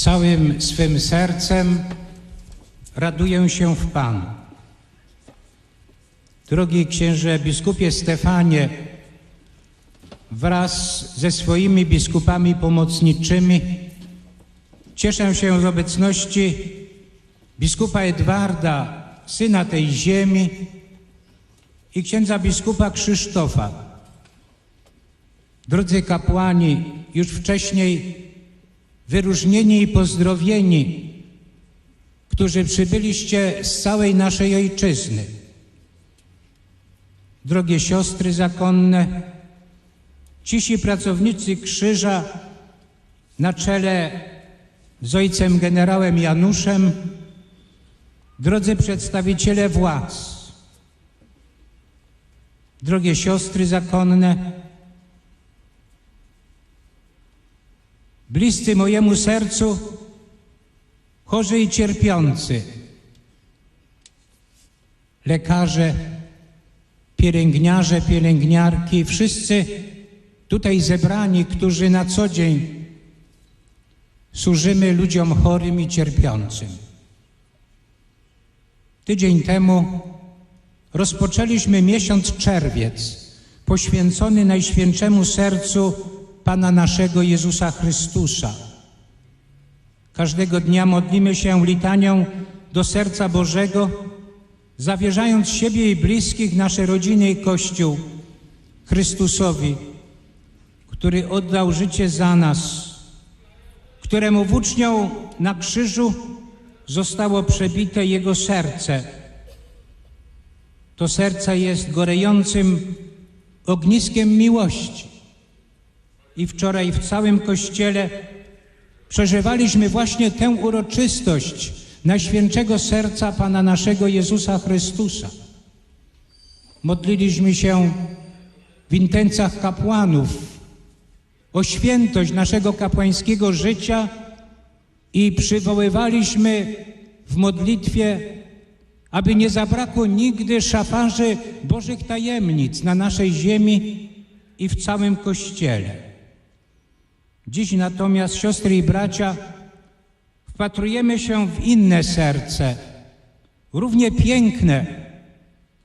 Całym swym sercem raduję się w Panu. Drogi księże biskupie Stefanie, wraz ze swoimi biskupami pomocniczymi cieszę się z obecności biskupa Edwarda, syna tej ziemi i księdza biskupa Krzysztofa. Drodzy kapłani, już wcześniej wyróżnieni i pozdrowieni, którzy przybyliście z całej naszej ojczyzny. Drogie siostry zakonne, cisi pracownicy krzyża na czele z ojcem generałem Januszem, drodzy przedstawiciele władz, drogie siostry zakonne, bliscy mojemu sercu, chorzy i cierpiący, lekarze, pielęgniarze, pielęgniarki, wszyscy tutaj zebrani, którzy na co dzień służymy ludziom chorym i cierpiącym. Tydzień temu rozpoczęliśmy miesiąc czerwiec poświęcony Najświętszemu Sercu Pana naszego Jezusa Chrystusa. Każdego dnia modlimy się litanią do serca Bożego, zawierzając siebie i bliskich, nasze rodziny i Kościół Chrystusowi, który oddał życie za nas, któremu włócznią na krzyżu zostało przebite Jego serce. To serce jest gorejącym ogniskiem miłości. I wczoraj w całym Kościele przeżywaliśmy właśnie tę uroczystość Najświętszego Serca Pana naszego Jezusa Chrystusa. Modliliśmy się w intencjach kapłanów o świętość naszego kapłańskiego życia i przywoływaliśmy w modlitwie, aby nie zabrakło nigdy szafarzy Bożych tajemnic na naszej ziemi i w całym Kościele. Dziś natomiast, siostry i bracia, wpatrujemy się w inne serce, równie piękne,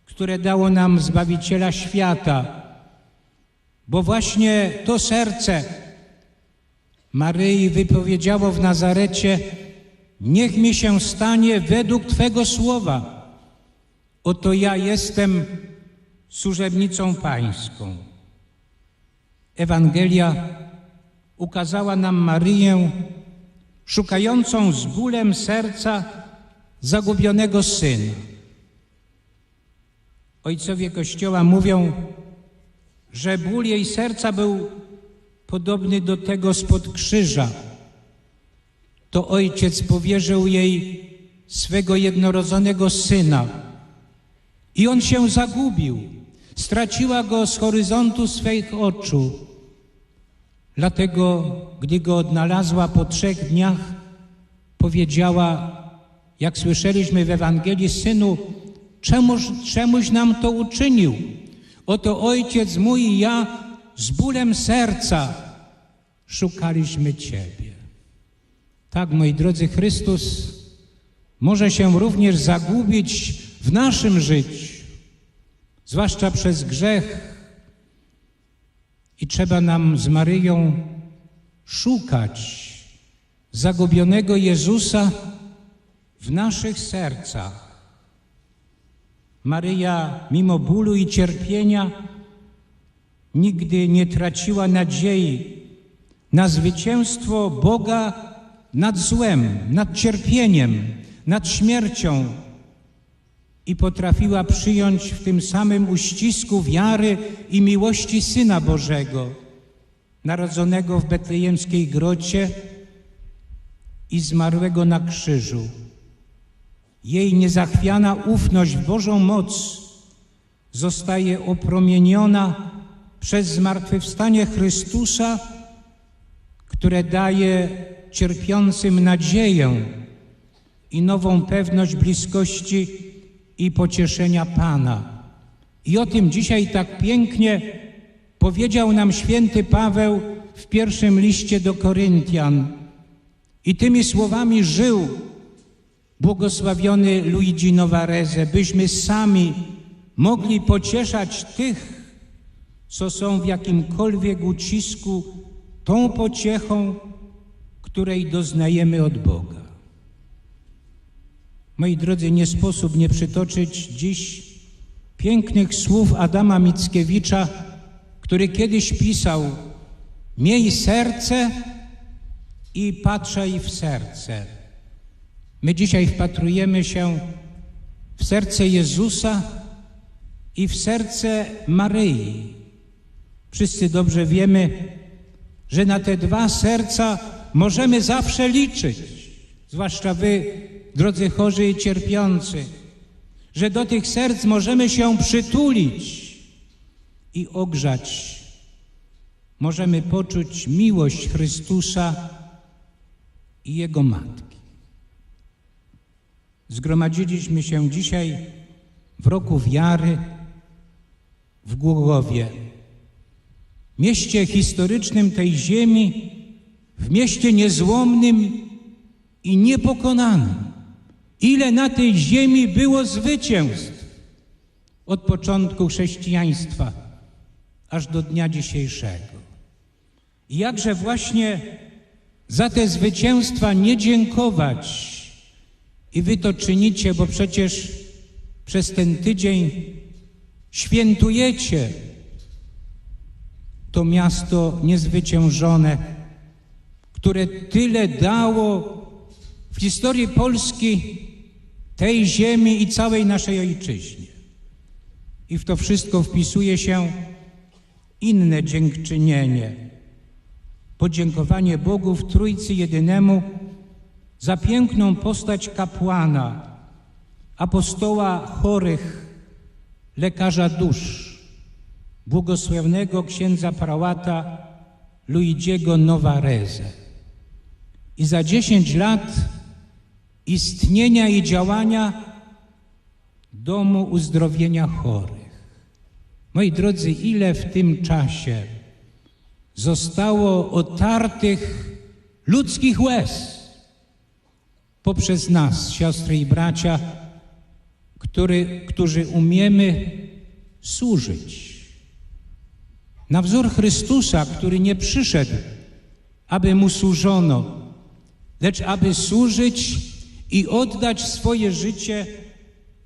które dało nam Zbawiciela świata, bo właśnie to serce Maryi wypowiedziało w Nazarecie: Niech mi się stanie według Twego słowa. Oto ja jestem służebnicą Pańską. Ewangelia ukazała nam Maryję, szukającą z bólem serca zagubionego syna. Ojcowie Kościoła mówią, że ból jej serca był podobny do tego spod krzyża. To ojciec powierzył jej swego jednorodzonego syna i on się zagubił. Straciła go z horyzontu swych oczu. Dlatego, gdy go odnalazła po trzech dniach, powiedziała, jak słyszeliśmy w Ewangelii, synu, czemuż, czemuś nam to uczynił? Oto ojciec mój i ja z bólem serca szukaliśmy Ciebie. Tak, moi drodzy, Chrystus może się również zagubić w naszym życiu, zwłaszcza przez grzech, i trzeba nam z Maryją szukać zagubionego Jezusa w naszych sercach. Maryja, mimo bólu i cierpienia, nigdy nie traciła nadziei na zwycięstwo Boga nad złem, nad cierpieniem, nad śmiercią i potrafiła przyjąć w tym samym uścisku wiary i miłości Syna Bożego, narodzonego w betlejemskiej grocie i zmarłego na krzyżu. Jej niezachwiana ufność w Bożą moc zostaje opromieniona przez zmartwychwstanie Chrystusa, które daje cierpiącym nadzieję i nową pewność bliskości i pocieszenia Pana. I o tym dzisiaj tak pięknie powiedział nam święty Paweł w pierwszym liście do Koryntian. I tymi słowami żył błogosławiony Luigi Novarese, byśmy sami mogli pocieszać tych, co są w jakimkolwiek ucisku, tą pociechą, której doznajemy od Boga. Moi drodzy, nie sposób nie przytoczyć dziś pięknych słów Adama Mickiewicza, który kiedyś pisał: Miej serce i patrzaj w serce. My dzisiaj wpatrujemy się w serce Jezusa i w serce Maryi. Wszyscy dobrze wiemy, że na te dwa serca możemy zawsze liczyć, zwłaszcza wy, drodzy chorzy i cierpiący, że do tych serc możemy się przytulić i ogrzać. Możemy poczuć miłość Chrystusa i Jego Matki. Zgromadziliśmy się dzisiaj w roku wiary w Głogowie, mieście historycznym tej ziemi, w mieście niezłomnym i niepokonanym. Ile na tej ziemi było zwycięstw od początku chrześcijaństwa aż do dnia dzisiejszego. I jakże właśnie za te zwycięstwa nie dziękować, i wy to czynicie, bo przecież przez ten tydzień świętujecie to miasto niezwyciężone, które tyle dało w historii Polski, tej ziemi i całej naszej ojczyźnie. I w to wszystko wpisuje się inne dziękczynienie. Podziękowanie Bogu w Trójcy Jedynemu za piękną postać kapłana, apostoła chorych, lekarza dusz, błogosławnego księdza prałata Luigiego Novarese. I za dziesięć lat istnienia i działania Domu Uzdrowienia Chorych. Moi drodzy, ile w tym czasie zostało otartych ludzkich łez poprzez nas, siostry i bracia, który, którzy umiemy służyć. Na wzór Chrystusa, który nie przyszedł, aby mu służono, lecz aby służyć i oddać swoje życie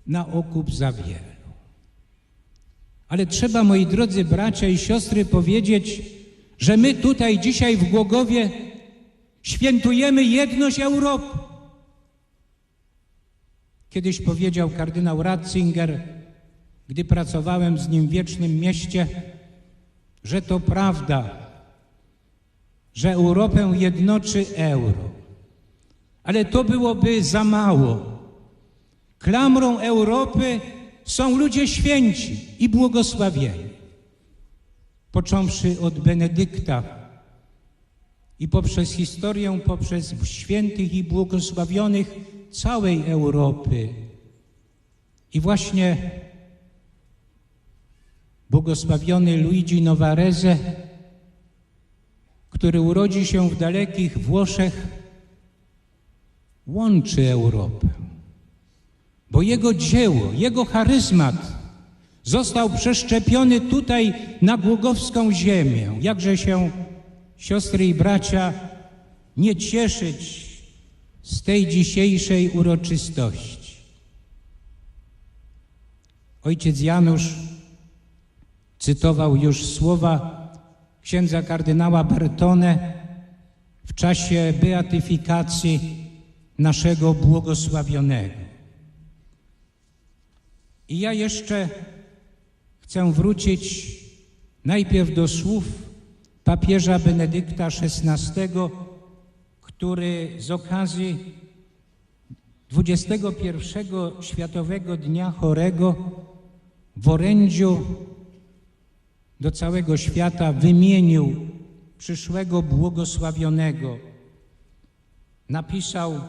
na okup za wielu. Ale trzeba, moi drodzy bracia i siostry, powiedzieć, że my tutaj dzisiaj w Głogowie świętujemy jedność Europy. Kiedyś powiedział kardynał Ratzinger, gdy pracowałem z nim w Wiecznym Mieście, że to prawda, że Europę jednoczy euro. Ale to byłoby za mało. Klamrą Europy są ludzie święci i błogosławieni. Począwszy od Benedykta i poprzez historię, poprzez świętych i błogosławionych całej Europy. I właśnie błogosławiony Luigi Novarese, który urodzi się w dalekich Włoszech, łączy Europę. Bo jego dzieło, jego charyzmat został przeszczepiony tutaj na głogowską ziemię. Jakże się, siostry i bracia, nie cieszyć z tej dzisiejszej uroczystości. Ojciec Janusz cytował już słowa księdza kardynała Bertone w czasie beatyfikacji naszego błogosławionego. I ja jeszcze chcę wrócić najpierw do słów papieża Benedykta XVI, który z okazji 21 Światowego Dnia Chorego w orędziu do całego świata wymienił przyszłego błogosławionego. Napisał,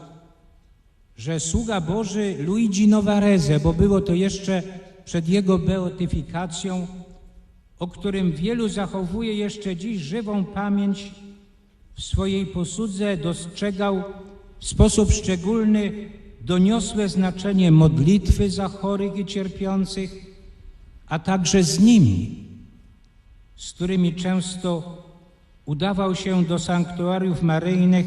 że sługa Boży Luigi Novarese, bo było to jeszcze przed jego beatyfikacją, o którym wielu zachowuje jeszcze dziś żywą pamięć, w swojej posłudze dostrzegał w sposób szczególny doniosłe znaczenie modlitwy za chorych i cierpiących, a także z nimi, z którymi często udawał się do sanktuariów maryjnych,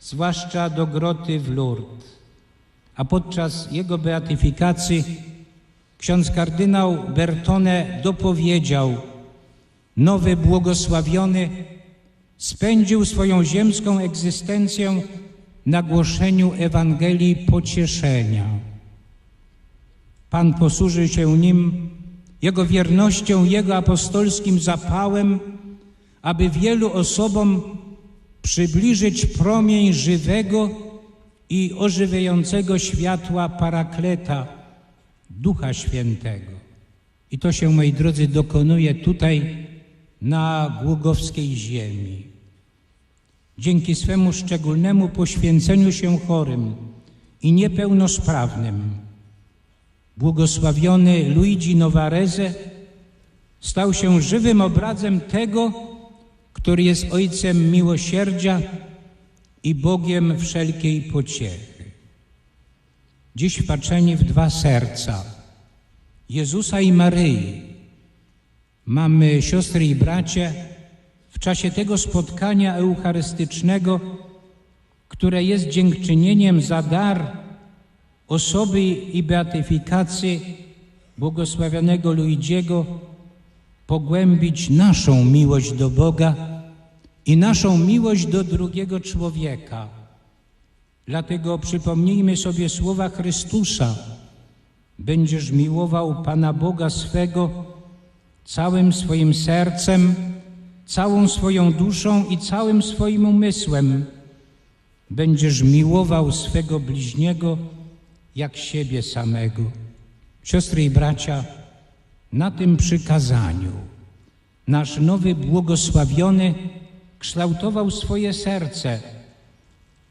zwłaszcza do groty w Lourdes. A podczas jego beatyfikacji ksiądz kardynał Bertone dopowiedział, nowy błogosławiony spędził swoją ziemską egzystencję na głoszeniu Ewangelii pocieszenia. Pan posłużył się nim, jego wiernością, jego apostolskim zapałem, aby wielu osobom przybliżyć promień żywego i ożywiającego światła Parakleta, Ducha Świętego. I to się, moi drodzy, dokonuje tutaj na głogowskiej ziemi. Dzięki swemu szczególnemu poświęceniu się chorym i niepełnosprawnym, błogosławiony Luigi Novarese stał się żywym obrazem tego, który jest Ojcem miłosierdzia i Bogiem wszelkiej pociechy. Dziś wpatrzeni w dwa serca, Jezusa i Maryi, mamy siostry i bracie, w czasie tego spotkania eucharystycznego, które jest dziękczynieniem za dar osoby i beatyfikacji błogosławionego Luigiego, pogłębić naszą miłość do Boga i naszą miłość do drugiego człowieka. Dlatego przypomnijmy sobie słowa Chrystusa. Będziesz miłował Pana Boga swego całym swoim sercem, całą swoją duszą i całym swoim umysłem. Będziesz miłował swego bliźniego jak siebie samego. Siostry i bracia, na tym przykazaniu nasz nowy błogosławiony kształtował swoje serce,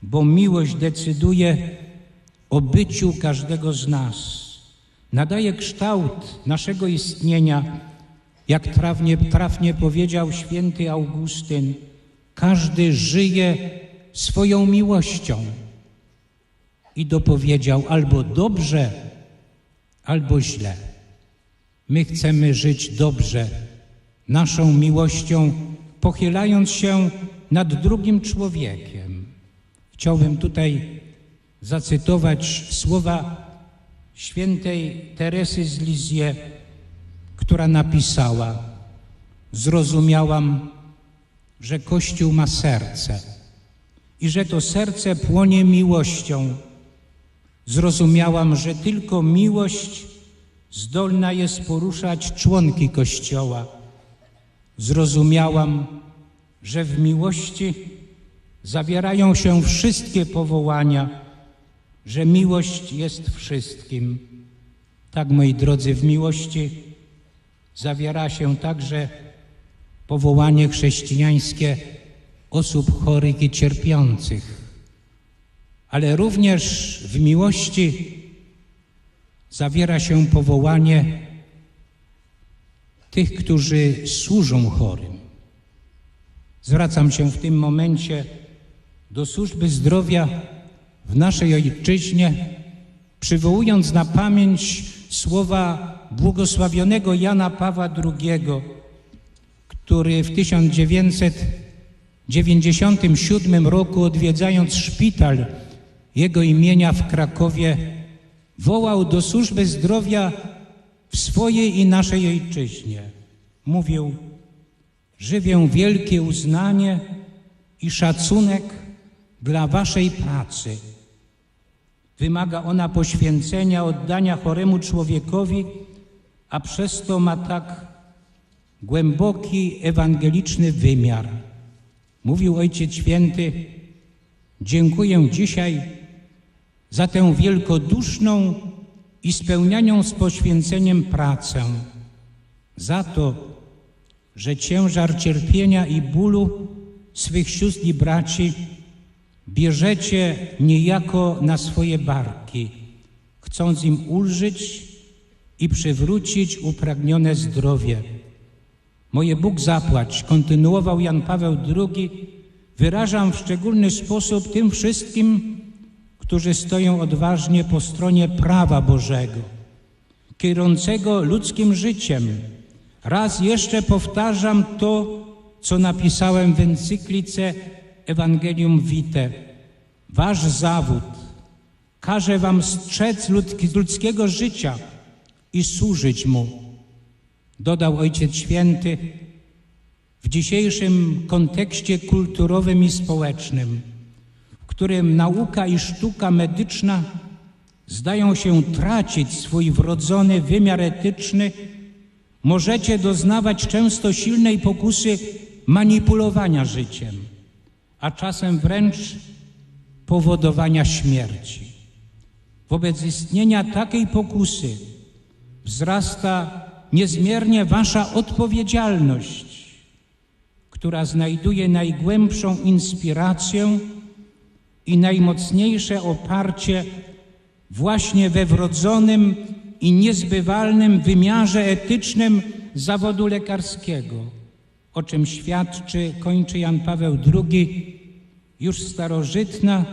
bo miłość decyduje o byciu każdego z nas. Nadaje kształt naszego istnienia, jak trafnie, trafnie powiedział święty Augustyn, każdy żyje swoją miłością. I dopowiedział albo dobrze, albo źle. My chcemy żyć dobrze, naszą miłością, pochylając się nad drugim człowiekiem. Chciałbym tutaj zacytować słowa świętej Teresy z Lizie, która napisała: Zrozumiałam, że Kościół ma serce i że to serce płonie miłością. Zrozumiałam, że tylko miłość zdolna jest poruszać członki Kościoła. Zrozumiałam, że w miłości zawierają się wszystkie powołania, że miłość jest wszystkim. Tak, moi drodzy, w miłości zawiera się także powołanie chrześcijańskie osób chorych i cierpiących, ale również w miłości zawiera się powołanie tych, którzy służą chorym. Zwracam się w tym momencie do służby zdrowia w naszej ojczyźnie, przywołując na pamięć słowa błogosławionego Jana Pawła II, który w 1997 roku odwiedzając szpital jego imienia w Krakowie wołał do służby zdrowia w swojej i naszej ojczyźnie. Mówił, żywię wielkie uznanie i szacunek dla waszej pracy. Wymaga ona poświęcenia, oddania choremu człowiekowi, a przez to ma tak głęboki ewangeliczny wymiar. Mówił Ojciec Święty, dziękuję dzisiaj za tę wielkoduszną i spełnianią z poświęceniem pracę, za to, że ciężar cierpienia i bólu swych sióstr i braci bierzecie niejako na swoje barki, chcąc im ulżyć i przywrócić upragnione zdrowie. Moje Bóg zapłać, kontynuował Jan Paweł II wyrażam w szczególny sposób tym wszystkim, którzy stoją odważnie po stronie prawa Bożego, kierującego ludzkim życiem. Raz jeszcze powtarzam to, co napisałem w encyklice Evangelium Vitae. Wasz zawód każe wam strzec ludzkiego życia i służyć mu. Dodał Ojciec Święty w dzisiejszym kontekście kulturowym i społecznym, którym nauka i sztuka medyczna zdają się tracić swój wrodzony wymiar etyczny, możecie doznawać często silnej pokusy manipulowania życiem, a czasem wręcz powodowania śmierci. Wobec istnienia takiej pokusy wzrasta niezmiernie Wasza odpowiedzialność, która znajduje najgłębszą inspirację i najmocniejsze oparcie właśnie we wrodzonym i niezbywalnym wymiarze etycznym zawodu lekarskiego, o czym świadczy, kończy Jan Paweł II, już starożytna,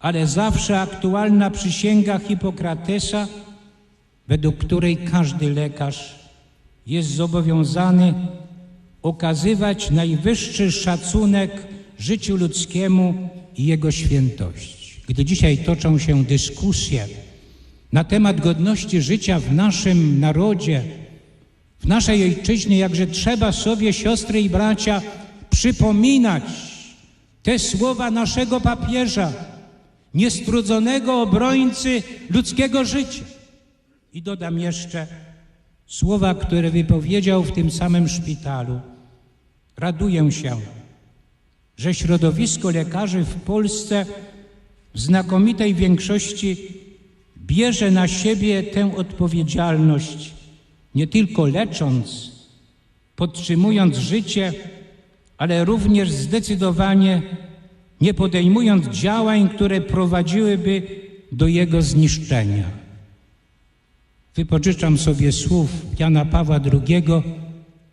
ale zawsze aktualna przysięga Hipokratesa, według której każdy lekarz jest zobowiązany okazywać najwyższy szacunek życiu ludzkiemu i jego świętości. Gdy dzisiaj toczą się dyskusje na temat godności życia w naszym narodzie, w naszej ojczyźnie, jakże trzeba sobie, siostry i bracia, przypominać te słowa naszego papieża, niestrudzonego obrońcy ludzkiego życia. I dodam jeszcze słowa, które wypowiedział w tym samym szpitalu. Raduję się, że środowisko lekarzy w Polsce w znakomitej większości bierze na siebie tę odpowiedzialność, nie tylko lecząc, podtrzymując życie, ale również zdecydowanie nie podejmując działań, które prowadziłyby do jego zniszczenia. Wypożyczam sobie słów Jana Pawła II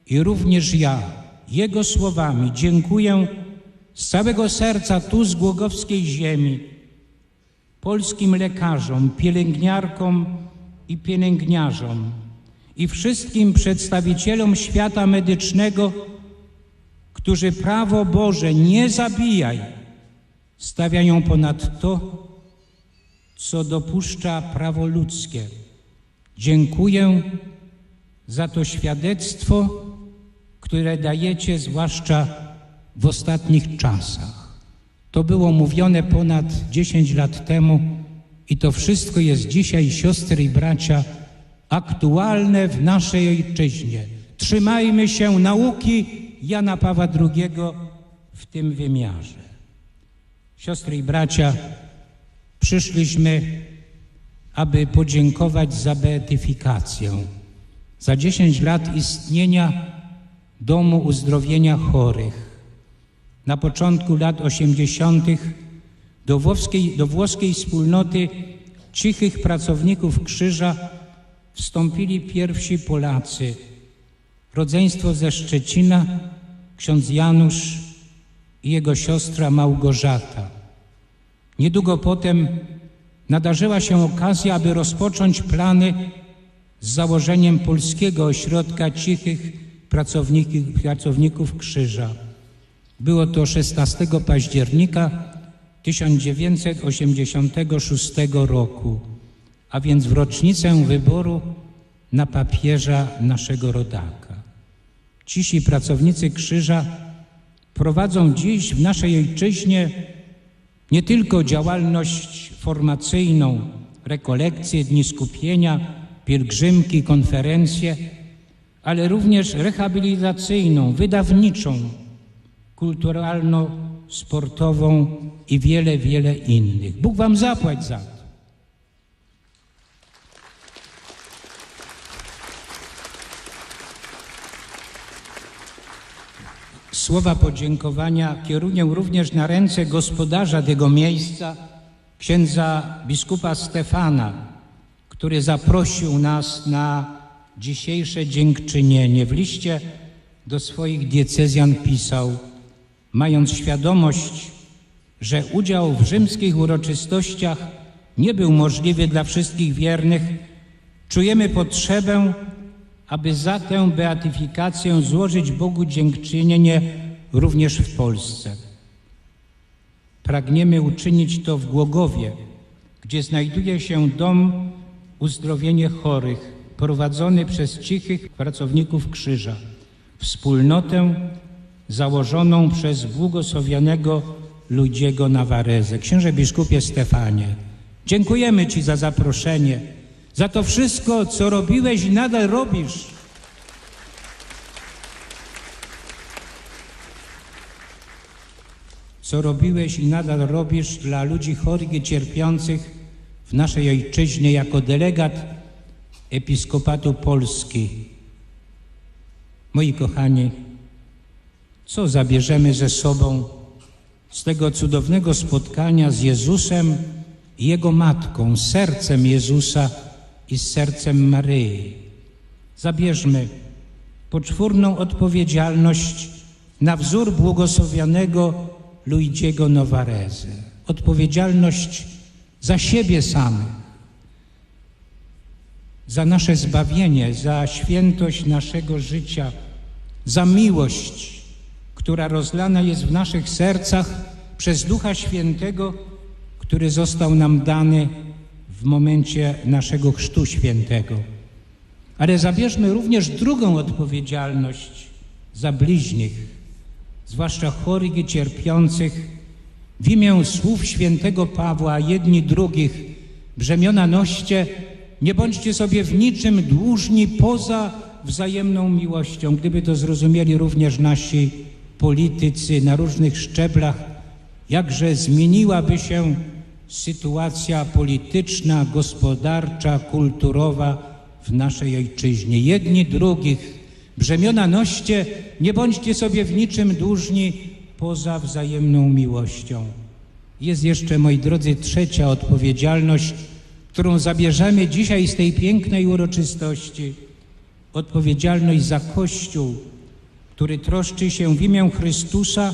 i również ja, jego słowami, dziękuję z całego serca tu z Głogowskiej ziemi polskim lekarzom, pielęgniarkom i pielęgniarzom i wszystkim przedstawicielom świata medycznego, którzy prawo Boże nie zabijaj stawiają ponad to, co dopuszcza prawo ludzkie. Dziękuję za to świadectwo, które dajecie zwłaszcza w ostatnich czasach. To było mówione ponad 10 lat temu i to wszystko jest dzisiaj, siostry i bracia, aktualne w naszej ojczyźnie. Trzymajmy się nauki Jana Pawła II w tym wymiarze. Siostry i bracia, przyszliśmy, aby podziękować za beatyfikację, za 10 lat istnienia Domu Uzdrowienia Chorych. Na początku lat 80. do włoskiej, do włoskiej wspólnoty cichych pracowników krzyża wstąpili pierwsi Polacy. Rodzeństwo ze Szczecina, ksiądz Janusz i jego siostra Małgorzata. Niedługo potem nadarzyła się okazja, aby rozpocząć plany z założeniem polskiego ośrodka cichych pracowników, pracowników krzyża. Było to 16 października 1986 roku, a więc w rocznicę wyboru na papieża naszego rodaka. Cisi pracownicy krzyża prowadzą dziś w naszej ojczyźnie nie tylko działalność formacyjną, rekolekcje, dni skupienia, pielgrzymki, konferencje, ale również rehabilitacyjną, wydawniczą, kulturalno-sportową i wiele, wiele innych. Bóg Wam zapłać za to. Słowa podziękowania kieruję również na ręce gospodarza tego miejsca, księdza biskupa Stefana, który zaprosił nas na dzisiejsze dziękczynienie. W liście do swoich diecezjan pisał mając świadomość, że udział w rzymskich uroczystościach nie był możliwy dla wszystkich wiernych, czujemy potrzebę, aby za tę beatyfikację złożyć Bogu dziękczynienie również w Polsce. Pragniemy uczynić to w Głogowie, gdzie znajduje się dom uzdrowienie chorych, prowadzony przez cichych pracowników krzyża, wspólnotę założoną przez błogosławionego Ludziego Nawarezę. Księże biskupie Stefanie, dziękujemy Ci za zaproszenie, za to wszystko, co robiłeś i nadal robisz. Co robiłeś i nadal robisz dla ludzi chorych i cierpiących w naszej ojczyźnie jako delegat Episkopatu Polski. Moi kochani, co zabierzemy ze sobą z tego cudownego spotkania z Jezusem i Jego Matką, sercem Jezusa i sercem Maryi? Zabierzmy poczwórną odpowiedzialność na wzór błogosławionego Luigiego Novareze. Odpowiedzialność za siebie samych, za nasze zbawienie, za świętość naszego życia, za miłość, która rozlana jest w naszych sercach przez Ducha Świętego, który został nam dany w momencie naszego Chrztu Świętego. Ale zabierzmy również drugą odpowiedzialność za bliźnich, zwłaszcza chorych i cierpiących, w imię słów świętego Pawła, jedni drugich, brzemiona noście, nie bądźcie sobie w niczym dłużni poza wzajemną miłością. Gdyby to zrozumieli również nasi politycy na różnych szczeblach, jakże zmieniłaby się sytuacja polityczna, gospodarcza, kulturowa w naszej ojczyźnie. Jedni drugich, brzemiona noście, nie bądźcie sobie w niczym dłużni poza wzajemną miłością. Jest jeszcze, moi drodzy, trzecia odpowiedzialność, którą zabierzemy dzisiaj z tej pięknej uroczystości. Odpowiedzialność za Kościół, który troszczy się w imię Chrystusa,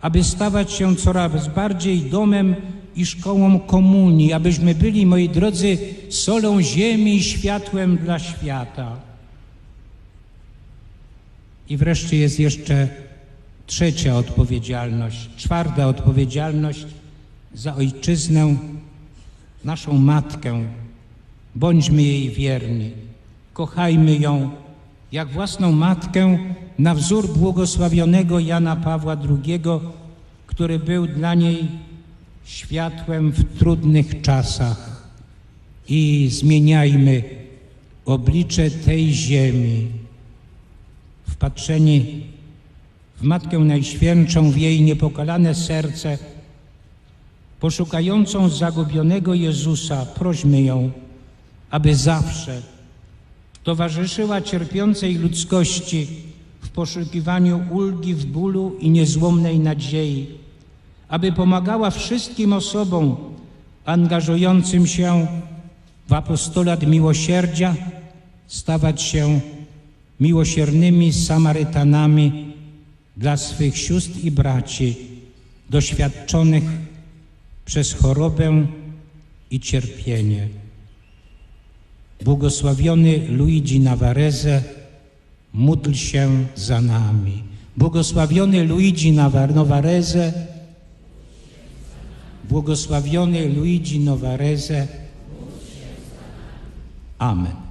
aby stawać się coraz bardziej domem i szkołą komunii, abyśmy byli, moi drodzy, solą ziemi i światłem dla świata. I wreszcie jest jeszcze trzecia odpowiedzialność, czwarta odpowiedzialność za ojczyznę, naszą matkę. Bądźmy jej wierni, kochajmy ją jak własną matkę na wzór błogosławionego Jana Pawła II, który był dla niej światłem w trudnych czasach. I zmieniajmy oblicze tej ziemi, wpatrzeni w Matkę Najświętszą, w jej niepokalane serce, poszukającą zagubionego Jezusa, prośmy ją, aby zawsze towarzyszyła cierpiącej ludzkości w poszukiwaniu ulgi w bólu i niezłomnej nadziei, aby pomagała wszystkim osobom angażującym się w apostolat miłosierdzia stawać się miłosiernymi Samarytanami dla swych sióstr i braci doświadczonych przez chorobę i cierpienie. Błogosławiony Luigi Navarreze, módl się za nami. Błogosławiony Luigi Navarreze, błogosławiony Luigi Navarreze. Amen.